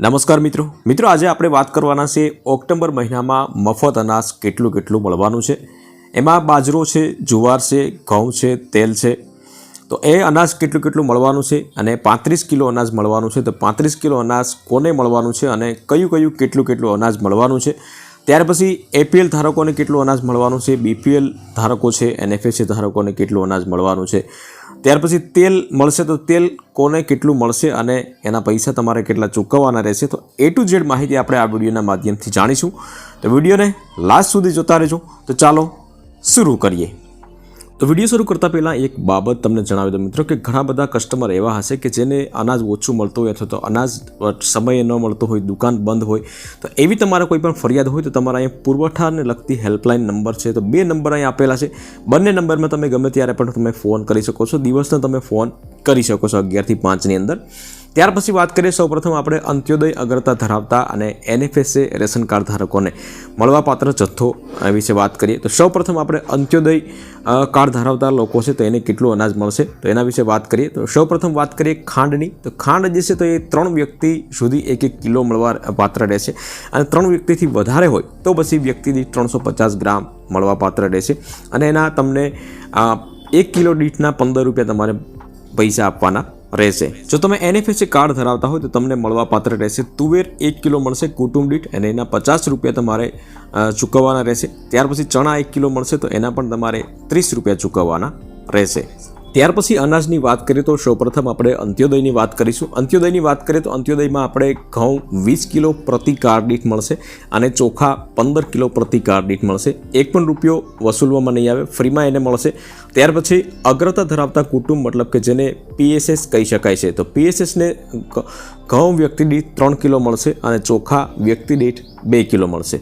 નમસ્કાર મિત્રો. મિત્રો, આજે આપણે વાત કરવાના છે ઓક્ટોબર મહિનામાં મફત અનાજ કેટલું કેટલું મળવાનું છે? એમાં બાજરો છે, જુવાર છે, ઘઉં છે, તેલ છે. તો એ અનાજ કેટલું કેટલું મળવાનું છે અને પાંત્રીસ કિલો અનાજ મળવાનું છે. તો પાંત્રીસ કિલો અનાજ કોને મળવાનું છે અને કયું કયું કેટલું કેટલું અનાજ મળવાનું છે? ત્યાર પછી એપીએલ ધારકોને કેટલું અનાજ મળવાનું છે? બીપીએલ ધારકો છે? એનએફએસી ધારકોને કેટલું અનાજ મળવાનું છે? ત્યાર પછી તેલ મળશે તો તેલ કોને કેટલું મળશે અને એના પૈસા તમારે કેટલા ચૂકવવાના રહેશે તો એ ટુ ઝેડ માહિતી આપણે આ વિડીયોના માધ્યમથી જાણીશું. તો વિડીયોને લાસ્ટ સુધી જોતા રહેજો. તો ચાલો શરૂ કરીએ. તો વીડિયો શરૂ કરતાં પહેલાં એક બાબત તમને જણાવી દઉં મિત્રો કે ઘણા બધા કસ્ટમર એવા હશે કે જેને અનાજ ઓછું મળતું હોય અથવા તો અનાજ સમયે ન મળતું હોય, દુકાન બંધ હોય, તો એવી તમારે કોઈ પણ ફરિયાદ હોય તો તમારા અહીંયા પુરવઠાને લગતી હેલ્પલાઇન નંબર છે. તો બે નંબર અહીંયા આપેલા છે. બંને નંબરમાં તમે ગમે ત્યારે પણ તમે ફોન કરી શકો છો. દિવસનો તમે ફોન કરી શકો છો અગિયારથી પાંચની અંદર. ત્યાર પછી વાત કરીએ સૌપ્રથમ આપણે અંત્યોદય અગ્રતા ધરાવતા અને એનએફએસએ રેશન કાર્ડ ધારકોને મળવાપાત્ર જથ્થો વિશે વાત કરીએ. તો સૌપ્રથમ આપણે અંત્યોદય કાર્ડ ધરાવતા લોકો છે તો એને કેટલું અનાજ મળશે? તો એના વિશે વાત કરીએ. તો સૌપ્રથમ વાત કરીએ ખાંડની. તો ખાંડ જે છે તો એ ત્રણ વ્યક્તિ સુધી એક એક કિલો મળવા પાત્ર રહેશે. અને ત્રણ વ્યક્તિથી વધારે હોય તો પછી વ્યક્તિ દીઠ ત્રણસો પચાસ ગ્રામ મળવા પાત્ર રહેશે. અને એના તમને એક કિલો દીઠના પંદર રૂપિયા તમારે પૈસા આપવાના. રહેશે. જો તમે એનએફએસએ કાર્ડ ધરાવતા હોય તો તમને મળવાપાત્ર રહેશે. તુવેર એક કિલો મળશે, કુટુંબ દીઠ, અને એના પચાસ રૂપિયા તમારે ચૂકવવાના રહેશે. ત્યાર પછી ચણા એક કિલો મળશે, તો એના પણ તમારે ત્રીસ રૂપિયા ચૂકવવાના રહેશે. ત્યાર પછી અનાજની વાત કરીએ તો સૌપ્રથમ આપણે અંત્યોદયની વાત કરીશું. અંત્યોદયની વાત કરીએ તો અંત્યોદયમાં આપણે ઘઉં વીસ કિલો પ્રતિ કાર્ડ દીઠ મળશે અને ચોખા પંદર કિલો પ્રતિ કાર્ડ દીઠ મળશે. એક પણ રૂપિયો વસૂલવામાં નહીં આવે, ફ્રીમાં એને મળશે. ત્યાર પછી અગ્રતા ધરાવતા કુટુંબ, મતલબ કે જેને પીએસએસ કહી શકાય છે, તો પીએસએસને ઘઉં વ્યક્તિ દીઠ ત્રણ કિલો મળશે અને ચોખા વ્યક્તિ દીઠ બે કિલો મળશે.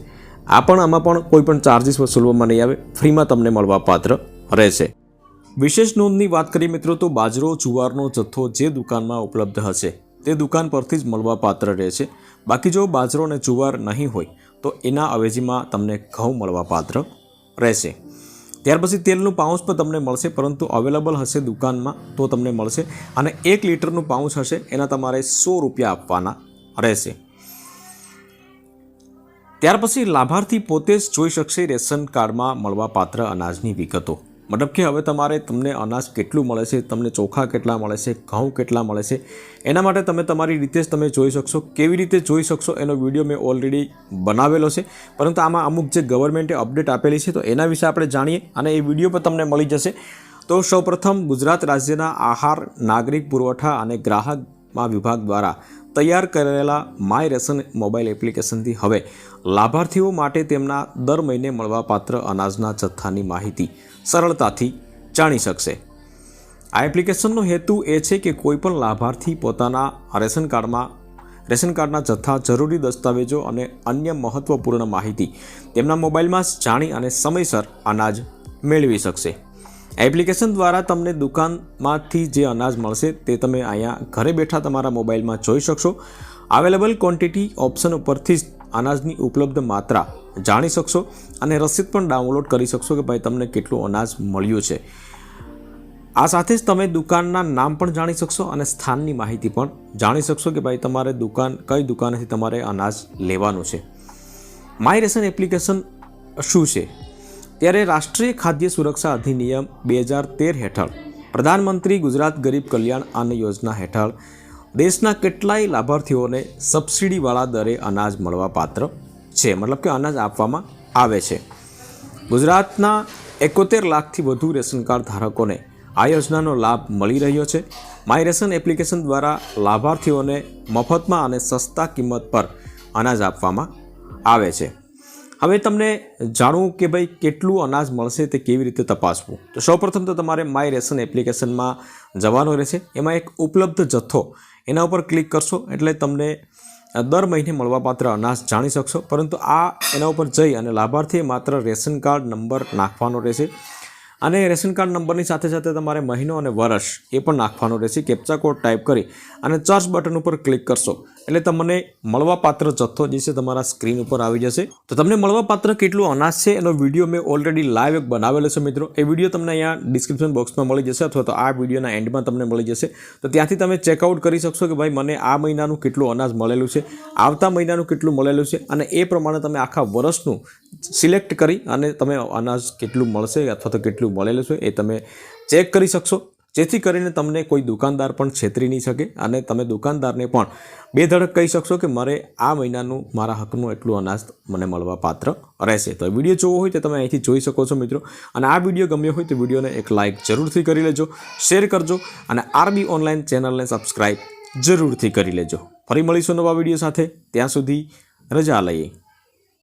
આ પણ આમાં પણ કોઈ પણ ચાર્જિસ વસૂલવામાં નહીં આવે, ફ્રીમાં તમને મળવા પાત્ર રહેશે. વિશેષ નોંધની વાત કરીએ મિત્રો તો બાજરો, જુવારનો જથ્થો જે દુકાનમાં ઉપલબ્ધ હશે, તે દુકાન પરથી જ મળવા પાત્ર રહેશે બાકી જો બાજરો અને જુવાર નહીં હોય, તો એના અવેજીમાં તમને ઘઉં મળવા પાત્ર રહેશે. ત્યાર પછી તેલનું પાઉચ પણ તમને મળશે, પરંતુ અવેલેબલ હશે દુકાનમાં તો તમને મળશે અને એક લીટરનું પાઉચ હશે, એના તમારે સો રૂપિયા આપવાના રહેશે. ત્યાર પછી લાભાર્થી પોતે જ જોઈ શકશે રેશન કાર્ડમાં મળવાપાત્ર અનાજની વિગતો. મતલબ કે હવે તમારે તમને અનાજ કેટલું મળે છે, તમને ચોખા કેટલા મળે છે, ઘઉં કેટલા મળે છે, એના માટે તમે તમારી રીતે જ તમે જોઈ શકશો. કેવી રીતે જોઈ શકશો એનો વીડિયો મેં ઓલરેડી બનાવેલો છે. પરંતુ આમાં અમુક જે ગવર્મેન્ટે અપડેટ આપેલી છે તો એના વિશે આપણે જાણીએ અને એ વીડિયો પણ તમને મળી જશે. તો સૌપ્રથમ ગુજરાત રાજ્યના આહાર, નાગરિક પુરવઠા અને ગ્રાહકમાં વિભાગ દ્વારા તૈયાર કરેલા માય રેશન મોબાઈલ એપ્લિકેશનથી હવે લાભાર્થીઓ માટે તેમના દર મહિને મળવાપાત્ર અનાજના જથ્થાની માહિતી સરળતાથી જાણી શકશે. આ એપ્લિકેશનનો હેતુ એ છે કે કોઈપણ લાભાર્થી પોતાના રેશન કાર્ડમાં, રેશન કાર્ડના જથ્થા, જરૂરી દસ્તાવેજો અને અન્ય મહત્વપૂર્ણ માહિતી તેમના મોબાઈલમાં જાણી અને સમયસર અનાજ મેળવી શકશે. એપ્લિકેશન દ્વારા તમને દુકાનમાંથી જે અનાજ મળશે તે તમે અહીંયા ઘરે બેઠા તમારા મોબાઈલમાં જોઈ શકશો. અવેલેબલ ક્વોન્ટિટી ઓપ્શન ઉપરથી જ અનાજની ઉપલબ્ધ માત્રા જાણી શકશો અને રસીદ પણ ડાઉનલોડ કરી શકશો કે ભાઈ તમને કેટલું અનાજ મળ્યું છે. આ સાથે જ તમે દુકાનના નામ પણ જાણી શકશો અને સ્થાનની માહિતી પણ જાણી શકશો કે ભાઈ તમારે દુકાન, કઈ દુકાનેથી તમારે અનાજ લેવાનું છે. માય રેશન એપ્લિકેશન શું છે? ત્યારે રાષ્ટ્રીય ખાદ્ય સુરક્ષા અધિનિયમ બે હજાર તેર હેઠળ પ્રધાનમંત્રી ગુજરાત ગરીબ કલ્યાણ અન્ન યોજના હેઠળ દેશના કેટલાય લાભાર્થીઓને સબસિડીવાળા દરે અનાજ મળવાપાત્ર છે. મતલબ કે અનાજ આપવામાં આવે છે. ગુજરાતના એકોતેર લાખથી વધુ રેશન કાર્ડ ધારકોને આ યોજનાનો લાભ મળી રહ્યો છે. માય રેશન એપ્લિકેશન દ્વારા લાભાર્થીઓને મફતમાં અને સસ્તા કિંમત પર અનાજ આપવામાં આવે છે. હવે તમને જાણવું કે ભાઈ કેટલું અનાજ મળશે તે કેવી રીતે તપાસવું? તો સૌપ્રથમ તો તમારે માય રેશન એપ્લિકેશનમાં જવાનું રહેશે. એમાં એક ઉપલબ્ધ જથ્થો એના ઉપર ક્લિક કરશો એટલે તમને દર મહિને મળવાપાત્ર અનાજ જાણી શકશો. પરંતુ આ એના ઉપર જઈ અને લાભાર્થીએ માત્ર રેશન કાર્ડ નંબર નાખવાનો રહેશે. અને રેશન કાર્ડ નંબરની સાથે સાથે તમારે મહિનો અને વર્ષ એ પણ નાખવાનો રહેશે. કેપ્ચા કોડ ટાઈપ કરી અને ચર્ચ બટન ઉપર ક્લિક કરશો. એટલે તમને મળવાપાત્ર જથ્થો જે છે તમારા સ્ક્રીન ઉપર આવી જશે. તો તમને મળવાપાત્ર કેટલું અનાજ છે એનો વીડિયો મેં ઓલરેડી લાઈવ એક બનાવેલો છે મિત્રો. એ વીડિયો તમને અહીંયા ડિસ્ક્રિપ્શન બોક્સમાં મળી જશે અથવા તો આ વિડીયોના એન્ડમાં તમને મળી જશે. તો ત્યાંથી તમે ચેકઆઉટ કરી શકશો કે ભાઈ મને આ મહિનાનું કેટલું અનાજ મળેલું છે, આવતા મહિનાનું કેટલું મળેલું છે અને એ પ્રમાણે તમે આખા વર્ષનું સિલેક્ટ કરી અને તમે અનાજ કેટલું મળશે અથવા તો કેટલું મળેલું છે એ તમે ચેક કરી શકશો. જેથી કરીને તમને કોઈ દુકાનદાર પણ છેતરી નહીં શકે અને તમે દુકાનદારને પણ બે ધડક કહી શકશો કે મારે આ મહિનાનું મારા હકનું એટલું અનાજ મને મળવા પાત્ર રહેશે. તો વીડિયો જોવો હોય તો તમે અહીંથી જોઈ શકો છો મિત્રો. અને આ વીડિયો ગમ્યો હોય તો વિડીયોને એક લાઇક જરૂરથી કરી લેજો, શેર કરજો અને આરબી ઓનલાઈન ચેનલને સબસ્ક્રાઈબ જરૂરથી કરી લેજો. ફરી મળીશું નવા વીડિયો સાથે. ત્યાં સુધી રજા લઈએ.